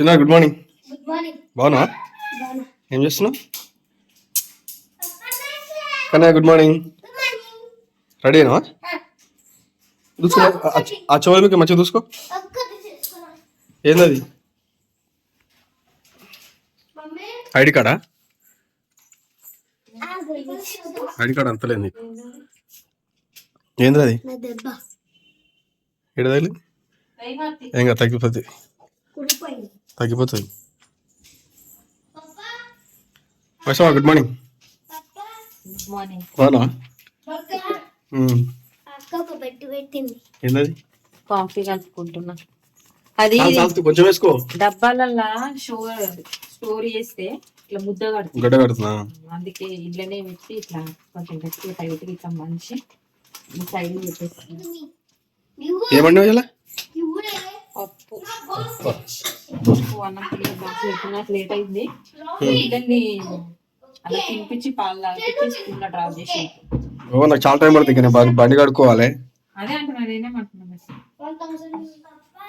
చిన్న good morning good morning బాగున్నా. ఏం చేస్తున్నావు? Kannayya good morning good morning రెడీనా చూసుకో ఆ- చెవులు మీకు మంచిగా చూసుకో ఏందది? ఐడి కార్డా? ఐడి కార్డ్ అంతలేదు ఏంది అది నా దెబ్బ. ఎడదాలి ఏం కాదు తగ్గిపోతుంది తగ్గిపోతుంది. పప్పా వైష్ణవ గుడ్ మార్నింగ్ కాఫీ కలుపుకుంటున్నా. అది కొంచెం వేసుకో. డబ్బాలల్లా స్టోర్ స్టోర్ చేస్తే ఇట్లా ముద్ద కడుతుంది. గడ్డ కడుతున్నా అందుకే ఇట్లనే పెట్టి ఇట్లా కొంచెం గట్టిగా టైట్గా ఇట్లా మంచి సైడ్ పెట్టేస్తాను ఏమండి పప్పు పప్పు అన్నం పిల్లలు బాక్స్ లేట్ అయింది. పిల్లల్ని అలా తినిపించి పాలు తాగిపించి స్కూల్లో డ్రాప్ చేసి ఓ నాకు చాలా టైం పడుతుంది ఇంకా నేను బండి కడుక్కోవాలి. అదే అంటున్నా నేనేమంటున్నాను వన్ థౌసండ్ పప్పా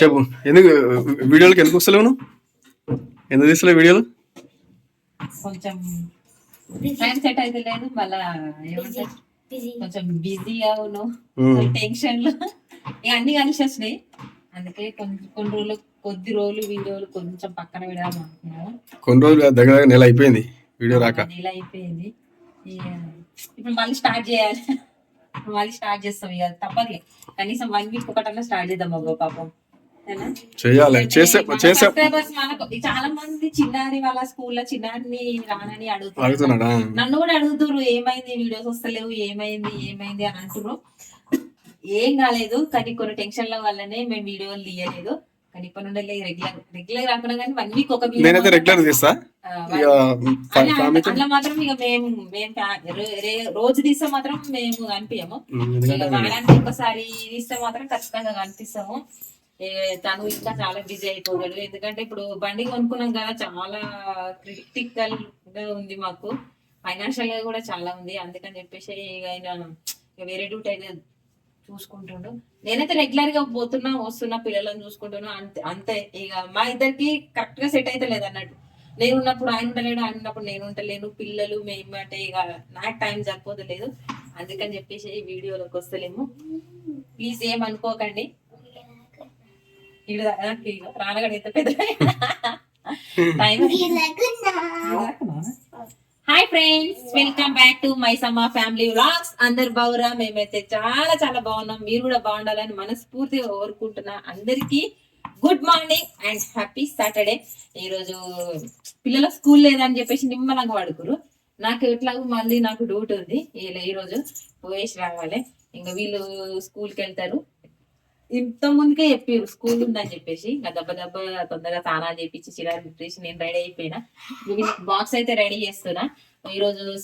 చెప్పు ఎందుకు వీడియోలకి ఎందుకు వస్తలేవు నువ్వు? ఎందుకు తీస్తలేవు వీడియోలు? కొంచెం టైం సెట్ అయితే లేదు మళ్ళా ఏమంటారు? బిజీ కొంచెం బిజీగా ఉన్నావు. ఉమ్. టెన్షన్లు. ఇక అన్ని కలిసి వచ్చినాయి. అందుకే కొన్ని కొన్ని రోజులు కొద్ది రోజులు వీడియోలు కొంచెం పక్కన పెడదాం అనుకున్నాము. కొన్ని రోజులు దగ్గర దగ్గర నెల అయిపోయింది వీడియో రాక. నెల అయిపోయింది. ఇప్పుడు మళ్ళీ స్టార్ట్ చేయాలి. మళ్ళీ స్టార్ట్ చేస్తాం ఇక తప్పదు. కనీసం వన్ వీక్ ఒకటన్నా స్టార్ట్ చేద్దాం అబ్బా పాపం? చేయాలి చేసే చేసే చాలా మంది చిన్నారి వాళ్ళ స్కూల్లో చిన్నారిని రానని అడుగుతున్నారు. నన్ను కూడా అడుగుతున్నారు ఏమైంది? వీడియోస్ వస్తలేవు ఏమైంది? ఏమైంది? అని అంటున్నారు ఏం కాలేదు. కానీ కొన్ని టెన్షన్ల వల్లనే మేము వీడియోలు తీయలేదు. కానీ ఇప్పటి నుండి రెగ్యులర్ రెగ్యులర్ రాకుండా కానీ వన్ వీక్ ఒక నేనైతే మాత్రం, రెగ్యులర్ తీస్తా. అట్లా మాత్రం ఇక మేము మేము రోజు తీస్తే మాత్రం మేము కనిపించము వారానికి ఒకసారి తీస్తే మాత్రం ఖచ్చితంగా కనిపిస్తాము. తను ఇంకా చాలా బిజీ అయిపోతాడు. ఎందుకంటే ఇప్పుడు బండి కొనుక్కున్నాం కదా చాలా క్రిటికల్గా ఉంది మాకు. ఫైనాన్షియల్గా కూడా చాలా ఉంది. అందుకని చెప్పేసి ఇక ఆయన ఇక వేరే డ్యూటీ అయితే చూసుకుంటుండు. నేనైతే రెగ్యులర్గా పోతున్నా వస్తున్నా పిల్లలను చూసుకుంటున్నా అంతే అంతే. ఇక మా ఇద్దరికి కరెక్ట్గా సెట్ అయితే లేదు అన్నట్టు నేను ఉన్నప్పుడు ఆయన ఉండలేడు ఆయన ఉన్నప్పుడు నేను ఉండలేను. పిల్లలు మేము అంటే ఇక నాకు టైం సరిపోతలేదు అందుకని చెప్పేసి ఈ వీడియోలోకి వస్తలేము. ప్లీజ్ ఏం అనుకోకండి. ప్రాణగడ ఎంత పెద్ద time hi friends welcome back to my సమ్మా ఫ్యామిలీ వ్లాగ్స్ అందరు బాగురా? మేమైతే చాలా చాలా బాగున్నాం. మీరు కూడా బాగుండాలని మనస్ఫూర్తిగా కోరుకుంటున్నా అందరికీ good morning and happy Saturday ఈ రోజు పిల్లల స్కూల్ లేదని చెప్పేసి నిమ్మలంగా పడుకురు నాకు ఎట్లాగో మళ్ళీ నాకు డ్యూటీ ఉంది. ఈ- ఈ రోజు పోయేసి రావాలి. ఇంకా వీళ్ళు స్కూల్కి వెళ్తారు. ఇంత ముందుకే చెప్పారు స్కూల్ ఉందని చెప్పేసి. ఇంకా దెబ్బ దెబ్బ తొందరగా స్నానాలు చేపించి చిరాకు పెట్టేసి నేను రెడీ అయిపోయినా. బాక్స్ అయితే రెడీ చేస్తున్నా. ఈ రోజు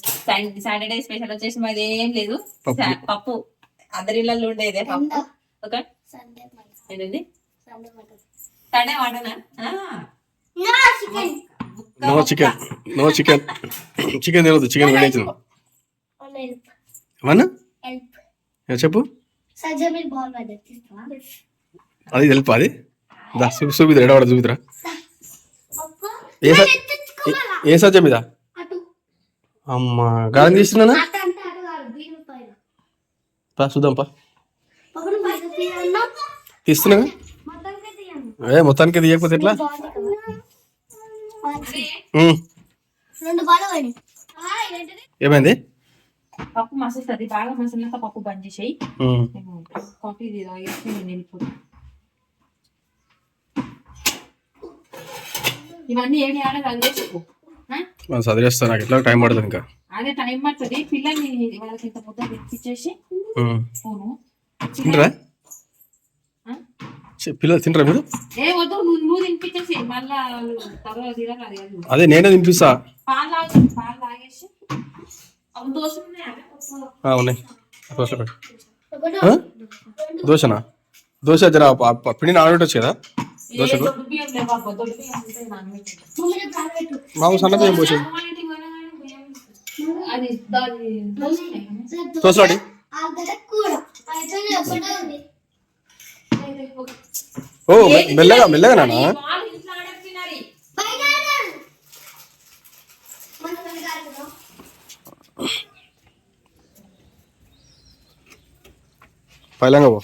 సాటర్డే స్పెషల్ వచ్చేసి మాది ఏం లేదు. పప్పు. సా- పప్పు. అందరి ఇళ్ళల్లో ఉండేదే పప్పు. ఓకే సండే ఏంటండి? Sunday mutton. Sunday వాడనా no chicken. No chicken. No chicken. Chicken తినదు చికెన్ వేడైతుంది హెల్ప్. ఏమన్నా హెల్ప్. ఏ చెప్పు? సజ్జా మీరు బాల్ మీద తీస్తావా అది తెలుపు అది? దా చూపి చూపిద్రా ఎడవాడ చూపిద్రా ఏ సజ్జ మీద అమ్మా గాలం తీస్తున్నానా? పా చూద్దాం పా. తీయను ఏ మొత్తానికి తీయకపోతే ఎట్లా? ఏమైంది? పప్పు మసులుతుంది బాగా మసిలినాక పప్పు బంద్ చేసేయి కాఫీ తాగేసి నేను వెళ్ళిపోతాను ఇవన్నీ చదివేసుకో? మనం చదివేస్తా నాకు ఎట్లా టైం పడుతుంది ఇంకా అదే టైం పడుతుంది పిల్లల్ని వాళ్ళకి ఇంత ముద్ద తింటరా పిల్లలు తింటరా మీరు ఏ వద్దు నువ్వు నువ్వు తినిపించేసి మళ్ళా తర్వాత అది నేనే తినిపిస్తా పాలు తాగు పాలు తాగేసి ఉన్నాయా? దోశ పెట్టు. దోశనా? దోశ జర ప- ప- పిండిని ఆడబెట్టచ్చు కదా? ఏ దోశకు? దొడ్డు బియ్యం లేవా అబ్బా, దొడ్డు బియ్యం ఉంటే నానబెట్టు. మమ్మీ పైలంగా పో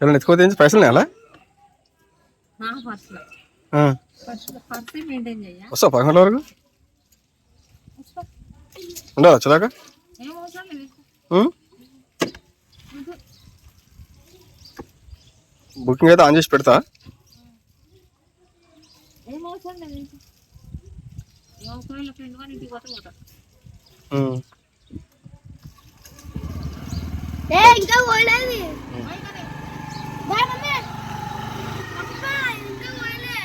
ఏమైనా ఎత్తుకోతే పైసలు అలా వస్తా పదకొండు వరకు ఉండదు వచ్చేదాకా బుకింగ్ అయితే ఆన్ చేసి పెడతా ఏం అవసరం లేదు ఏం అవసరం లేదు ఫ్రెండ్ కానీ ఇంటికి పోతే పోతా ఇంకా పోలేదు పోయలే.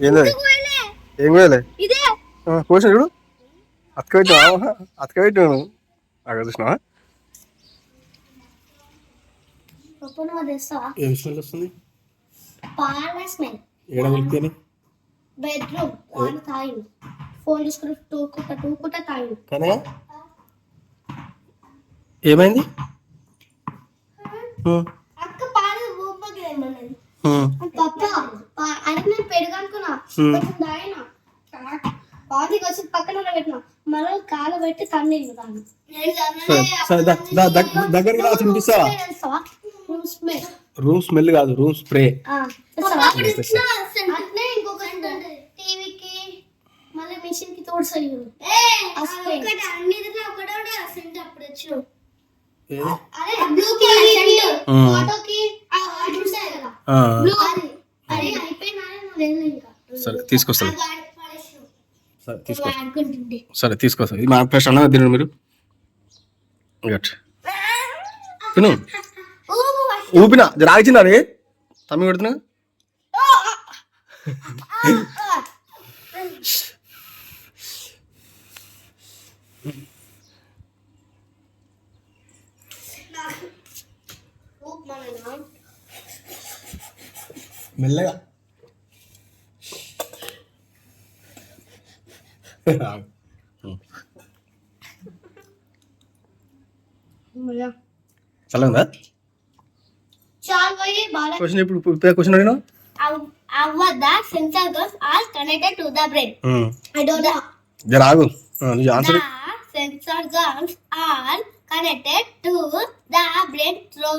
ఏంది? పోయలే. ఏం కోయలే ఇదే. కోసిన చూడు. అతక పెట్టినా అతక పెట్టాను అక్కడ చూసినావా? ఏం స్మెల్ వస్తుంది? పాల స్మెల్. ఏడ వెళ్తేనే బెడ్రూమ్ వాడు తాగిండు ఫోన్ చూసుకుని టూకుట టూకుట తాగిండు ఏమైంది. అక్క. పప్ప అంటే నేను పెరుగు అనుకున్నా. కొంచెం తాగిన పాతికి వచ్చి పక్కన పెట్టిన మళ్ళీ కాలు పెట్టి దా- దగ్- దగ్గరికి రా తినిపిస్తావా స్మెల్ రూమ్ స్మెల్ కాదు రూమ్ స్ప్రే అట్నే ఇంకొక టీవీకి మళ్ళీ మిషన్కి తోడుసాయి అరే బ్లూ ఫోటోకి చూసాయి కదా బ్లూ అది అది అయిపోయినా వెళ్ళి ఇంకా. సరే తీసుకొస్తాను. సరే తీసుకో ఆడుకుంటుండే సరే తీసుకొస్తాను ఇది మా ఫస్ట్ అన్న తినండి మీరు. గట్. తిను. ఊపు ఊపిన రాగించింది అది తమ్మి పెడుతున్నా ఊపు మన మెల్లగా. చల్లగా క్వశ్చన్ ఇప్పుడు క్వశ్చన్ అడిగినా అవ్వద్దా? Sensor goes are connected to the brain I don't know జర ఆగు. నీ answer The sensor guns are connected to the brain through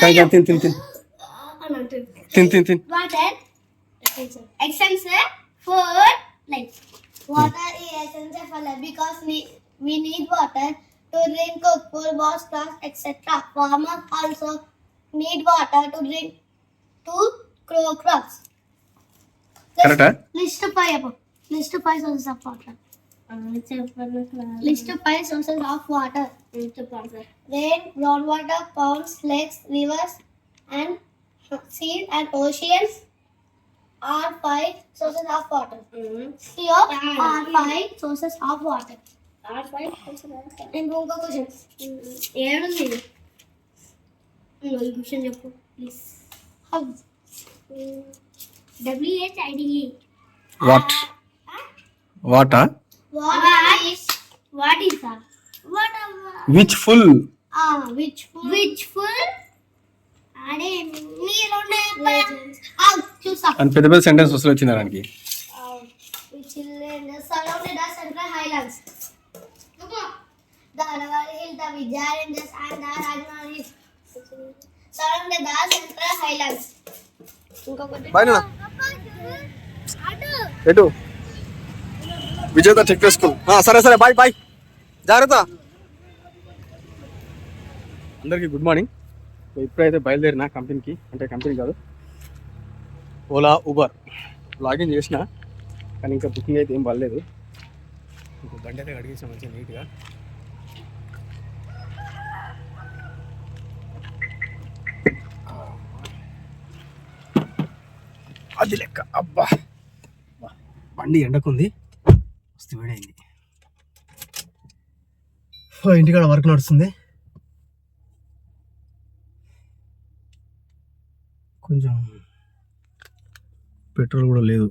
काय तीन Tin, tin, tin. तीन तीन एक्सेम से four like water is essential for life because we, we need water to drink, cook, pour, wash clothes, etc. Farmers also need water to drink to grow crops. Correct? Eh? List five. List five sources of water. List of five sources of water. Rain, groundwater, ponds, lakes, rivers, and sea and oceans are five sources of water. Mm-hmm. Here are five sources of water. Are five sources of water. And one question. Mm-hmm. One question, please. How? Mm-hmm. W H I D E. What? What? Huh? Is what is that? What which full ah which full which full అరే మీరుండే ఆ చూసా అని పెద్ద పెద్ద sentence వస్తుంది వచ్చింది దానికి which is surrounded the central highlands the Aravalli Hill, the Vidyaranjas and the Rajmahal Hills surrounded the central highlands ఇంకొకటి ఎటు విజేత చెక్ స్కూల్ సరే సరే బాయ్ బాయ్ జాగ్రత్త. అందరికీ గుడ్ మార్నింగ్. ఇప్పుడైతే బయలుదేరిన కంపెనీకి అంటే కంపెనీ కాదు ఓలా ఊబర్. లాగిన్ చేసిన కానీ ఇంకా బుకింగ్ అయితే ఏం పడలేదు. ఇంకో బండి అయితే అడిగేసాం మంచిగా నీట్గా. అది లెక్క. అబ్బా. బండి ఎండకుంది. మస్తు వేడైంది. ఇంటికాడ వర్క్ నడుస్తుంది. కొంచెం పెట్రోల్ కూడా లేదు.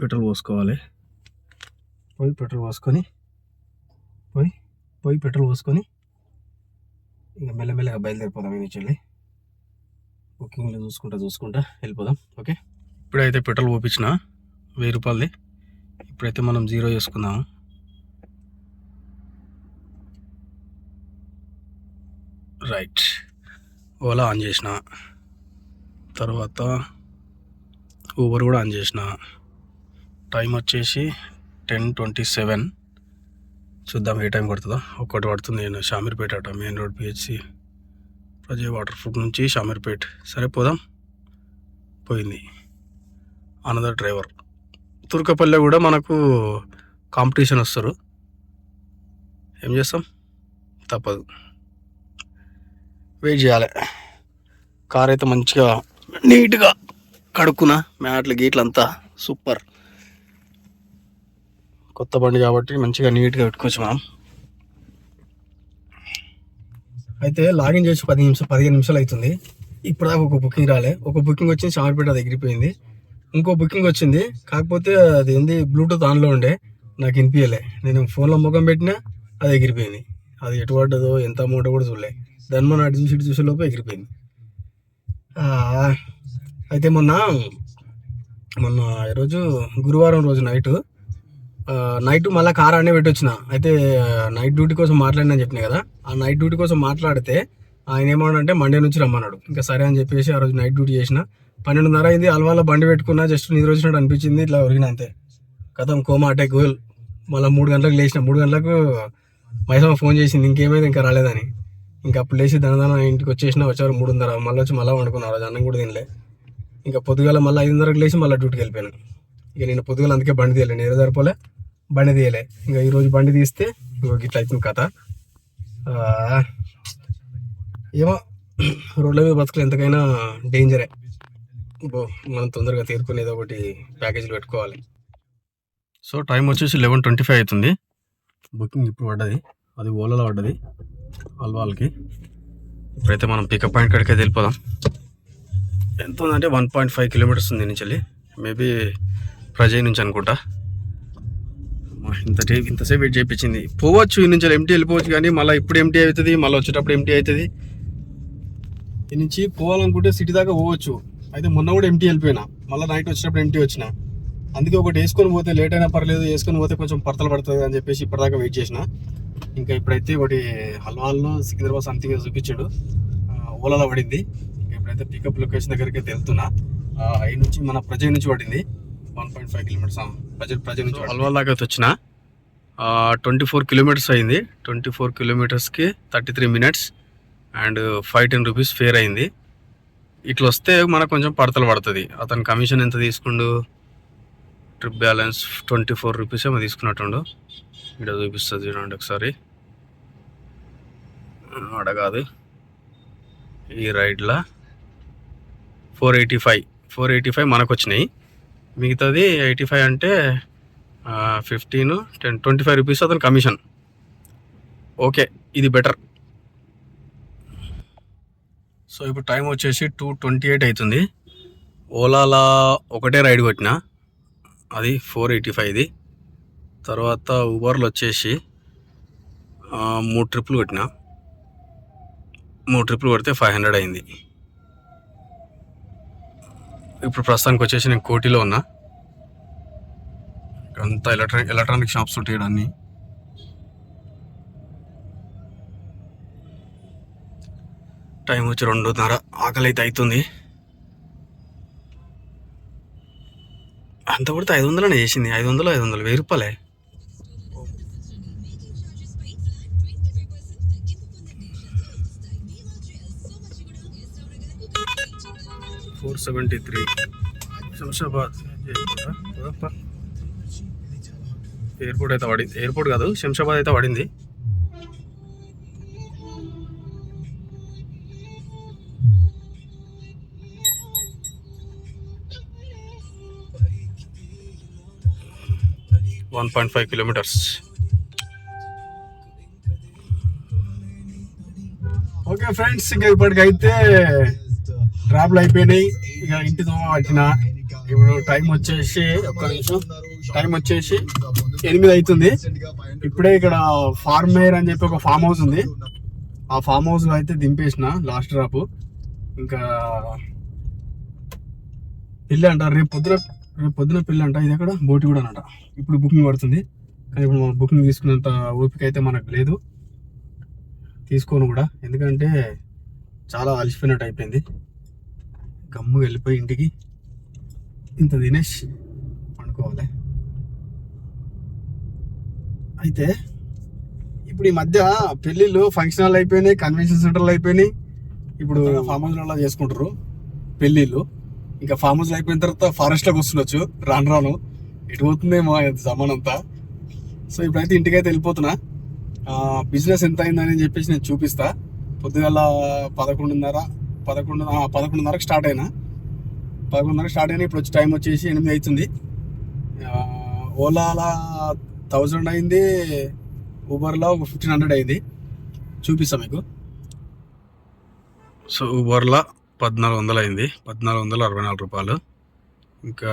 పెట్రోల్ పోసుకోవాలి. పోయి పెట్రోల్ పోసుకొని పోయి పోయి పెట్రోల్ పోసుకొని ఇంకా మెల్లమెల్లగా బయలుదేరిపోదాం ఈ నుంచి బుకింగ్లో చూసుకుంటా చూసుకుంటా వెళ్ళిపోదాం. ఓకే? ఇప్పుడైతే పెట్రోల్ పోపించిన వెయ్యి రూపాయలది. ఇప్పుడైతే మనం జీరో చేసుకుందాం. రైట్. ఓలా ఆన్ చేసిన. తర్వాత ఊబర్ కూడా ఆన్ చేసిన. టైం వచ్చేసి టెన్ ట్వంటీ సెవెన్. చూద్దాం ఏ టైం పడుతుందో. ఒక్కటి పడుతుంది నేను షామీర్పేట అట మెయిన్ రోడ్ పిహెచ్సి ప్రజే వాటర్ ప్రూఫ్ నుంచి షామీర్పేట్. సరే పోదాం. పోయింది. అనదర్ డ్రైవర్ తుర్కపల్లె కూడా మనకు కాంపిటీషన్ వస్తారు. ఏం చేస్తాం? తప్పదు. వెయిట్ చేయాలి. కార్ అయితే మంచిగా నీట్గా కడుక్కున్నా. మ్యాట్లు గీట్లు అంతా సూపర్. కొత్త బండి కాబట్టి మంచిగా నీట్గా పెట్టుకోవచ్చు మనం. అయితే లాగిన్ చేసి పది నిమిషాలు పదిహేను నిమిషాలు అవుతుంది. ఇప్పుడు దాకా ఒక బుకింగ్ రాలే. ఒక బుకింగ్ వచ్చి షామర్పేట దగ్గరిపోయింది ఎగిరిపోయింది ఇంకో బుకింగ్ వచ్చింది. కాకపోతే అది ఏంది బ్లూటూత్ ఆన్లో ఉండే. నాకు వినిపించలే నేను ఫోన్లో ముఖం పెట్టినా అది ఎగిరిపోయింది. అది ఎటు పడ్డదో ఎంత అమౌంట్ కూడా చూడలే. దాని మనం అటు చూసి ఇటు చూసే లోపు ఎగిరిపోయింది. అయితే మొన్న మొన్న ఈరోజు గురువారం రోజు నైట్ నైట్ మళ్ళీ కార్ అనే పెట్టొచ్చిన. అయితే నైట్ డ్యూటీ కోసం మాట్లాడినని చెప్పిన కదా. ఆ నైట్ డ్యూటీ కోసం మాట్లాడితే ఆయన ఏమన్నాడంటే మండే నుంచి రమ్మన్నాడు. ఇంకా సరే అని చెప్పేసి ఆ రోజు నైట్ డ్యూటీ చేసిన. పన్నెండున్నర అయింది అల్వాలో బండి పెట్టుకున్నా జస్ట్ నిద్ర వచ్చినట్టు అనిపించింది ఇట్లా ఒరిగిన అంతే. కథం కోమా అటాక్ మళ్ళీ మూడు గంటలకు లేచిన మూడు గంటలకు మైసమ్మ ఫోన్ చేసింది ఇంకేమైంది ఇంకా రాలేదని. ఇంకా అప్పుడు లేచి దనదన ఇంటికి వచ్చేసిన వచ్చారు మూడున్నర మళ్ళీ వచ్చి మళ్ళీ వండుకున్నారు అన్నం కూడా తినలే. ఇంకా పొద్దుగాల మళ్ళీ ఐదున్నరకు లేచి మళ్ళీ డ్యూటీకి వెళ్ళిపోయాను. ఇక నేను పొద్దుగాల అందుకే బండి తీయలే నేను సరిపోలే బండి తీయలే. ఇంకా ఈరోజు బండి తీస్తే ఇంకో ఇట్లా అవుతుంది కథ. ఏమో రోడ్ల మీద బతుకులు ఎంతకైనా డేంజరే. మనం తొందరగా తీరుకునేది ఒకటి ప్యాకేజీలు పెట్టుకోవాలి. సో టైం వచ్చేసి లెవెన్ ట్వంటీ ఫైవ్ అవుతుంది. బుకింగ్ ఇప్పుడు పడ్డది. అది ఓలాలో పడ్డది. అల్వాల్కి. ఇప్పుడైతే మనం పికప్ పాయింట్ కాడికి అయితే వెళ్ళిపోదాం. ఎంత ఉందంటే వన్ పాయింట్ ఫైవ్ కిలోమీటర్స్ ఉంది నుంచి వెళ్ళి మేబీ ప్రజయ్ నుంచి అనుకుంటా. ఇంత ఇంతసేపు వెయిట్ చేయించింది. పోవచ్చు ఈ నుంచి ఎంటీ వెళ్ళిపోవచ్చు కానీ మళ్ళీ ఇప్పుడు ఎంటీ అవుతుంది మళ్ళీ వచ్చేటప్పుడు ఎంటీ అవుతుంది. ఈ నుంచి పోవాలనుకుంటే సిటీ దాకా పోవచ్చు. అయితే మొన్న కూడా ఎంటీ వెళ్ళిపోయినా. మళ్ళీ నైట్ వచ్చేటప్పుడు ఎంటీ వచ్చిన. అందుకే ఒకటి వేసుకొని పోతే లేట్ అయినా పర్లేదు వేసుకొని పోతే కొంచెం పడతలు పడుతుంది అని చెప్పేసి ఇప్పటిదాకా వెయిట్ చేసిన. ఇంకా ఇప్పుడైతే ఒకటి హల్వాల్లో సికింద్రాబాద్ సంథింగ్ చూపించాడు. ఓలాలో పడింది. ఇంకా ఇప్పుడైతే పికప్ లొకేషన్ దగ్గరికి అయితే వెళ్తున్నా. ఈ నుంచి మన ప్రజ నుంచి పడింది. వన్ పాయింట్ ఫైవ్ కిలోమీటర్స్ ప్రజ ప్రజ నుంచి హల్వాల్ దాకా అయితే వచ్చిన. ట్వంటీ ఫోర్ కిలోమీటర్స్ అయింది. Twenty four కిలోమీటర్స్కి thirty three minutes and five ten rupees fare అయింది. ఇట్లా వస్తే మనకు కొంచెం పడతలు పడుతుంది. అతని కమిషన్ ఎంత తీసుకుండు? Trip balance twenty four rupees ఏమో తీసుకున్నట్టుండు. ఇక్కడ చూపిస్తుంది చూడండి ఒకసారి. అడగాదు ఈ రైడ్లో four eighty five. Four eighty five మనకు వచ్చినాయి మిగతాది ఎయిటీ ఫైవ్ అంటే fifteen ten twenty five rupees అతని కమిషన్. ఓకే ఇది బెటర్. సో ఇప్పుడు టైం వచ్చేసి టూ ట్వంటీ ఎయిట్ అవుతుంది. ఓలాలా ఒకటే రైడ్ కొట్టిన. అది ఫోర్ ఎయిటీ ఫైవ్ది తర్వాత ఊబర్లు వచ్చేసి మూడు ట్రిప్పులు కొట్టిన. మూడు ట్రిప్పులు కొడితే ఫైవ్ హండ్రెడ్ అయింది. ఇప్పుడు ప్రస్తుతానికి వచ్చేసి నేను కోటిలో ఉన్నా. అంతా ఎలక్ట్రానిక్ ఎలక్ట్రానిక్ షాప్స్ ఉంటాయి అన్నీ టైం వచ్చి రెండున్నర ఆకలి అయితే అవుతుంది అంత పడితే ఐదు వందలనే చేసింది. ఐదు వందలు ఐదు వందలు వెయ్యి రూపాయలే. Four seventy three Shamshabad. Airport airport అయితే పడింది. ఎయిర్పోర్ట్ కాదు శంషాబాద్ అయితే పడింది. One point five kilometres. Okay friends ఇంకా ఇప్పటికైతే ట్రాప్లు అయిపోయినాయి. ఇక ఇంటి దోమ పట్టిన ఇప్పుడు టైం వచ్చేసి ఒక్క నిమిషం. టైం వచ్చేసి ఎనిమిది అవుతుంది. ఇప్పుడే ఇక్కడ ఫార్మ్ ఫార్మేర్ అని చెప్పి ఒక ఫామ్ హౌస్ ఉంది. ఆ ఫామ్ హౌస్లో అయితే దింపేసిన లాస్ట్ డ్రాప్. ఇంకా పిల్లి అంటారు రేపు పొద్దున రేపు పొద్దున పెళ్ళి అంట ఇది ఎక్కడ? బోటి కూడా అంట ఇప్పుడు బుకింగ్ పడుతుంది. కానీ ఇప్పుడు మనం బుకింగ్ తీసుకున్నంత ఓపిక అయితే మనకు లేదు. తీసుకోను కూడా ఎందుకంటే చాలా అలసిపోయినట్టు అయిపోయింది. గమ్ము వెళ్ళిపోయి ఇంటికి ఇంత తినేసి పండుకోవాలి. అయితే ఇప్పుడు ఈ మధ్య పెళ్ళిళ్ళు ఫంక్షన్ హాల్ అయిపోయినాయి కన్వెన్షన్ సెంటర్లు అయిపోయినాయి. ఇప్పుడు ఫామ్ హౌస్లలో చేసుకుంటారు. పెళ్ళిళ్ళు. ఇంకా ఫామ్ హౌస్ అయిపోయిన తర్వాత ఫారెస్ట్లోకి వస్తుండొచ్చు. రాను రాను. ఎటు పోతుందేమో జమానంతా సో ఇప్పుడైతే ఇంటికైతే వెళ్ళిపోతున్నా. బిజినెస్ ఎంత అయిందని చెప్పేసి నేను చూపిస్తా. పొద్దుగల పదకొండున్నర పదకొండు పదకొండున్నరకు స్టార్ట్ అయినా. పదకొండున్నరకు స్టార్ట్ అయినా ఇప్పుడు వచ్చి టైం వచ్చేసి ఎనిమిది అవుతుంది. ఆ, ఓలాలా థౌజండ్ అయింది. ఊబర్లో ఒక ఫిఫ్టీన్ హండ్రెడ్ అయింది. చూపిస్తా మీకు. సో ఊబర్లో పద్నాలుగు వందలు అయింది పద్నాలుగు వందల అరవై నాలుగు రూపాయలు. ఇంకా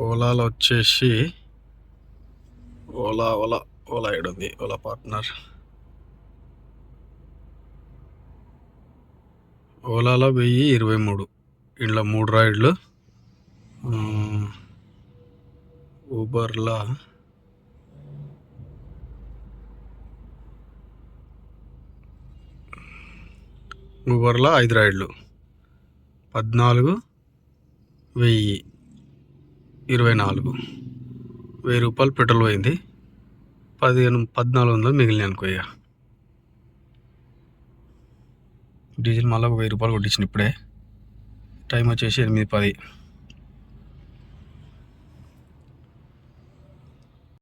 ఓలాలో వచ్చేసి ఓలా ఓలా ఓలా ఏడు ఉంది. Ola partner. ఓలాలో వెయ్యి ఇరవై మూడు. ఇంట్లో మూడు రైడ్లు. ఆ, ఊబర్లో. ఊబర్లో ఐదు రైడ్లు పద్నాలుగు వెయ్యి ఇరవై నాలుగు. వెయ్యి రూపాయలు పెట్రోల్ పోయింది. పదిహేను పద్నాలుగు వందలు మిగిలినాయి అనుకో ఇక డీజిల్ మళ్ళీ ఒక వెయ్యి రూపాయలు కొట్టించిన ఇప్పుడే. టైం వచ్చేసి ఎనిమిది పది.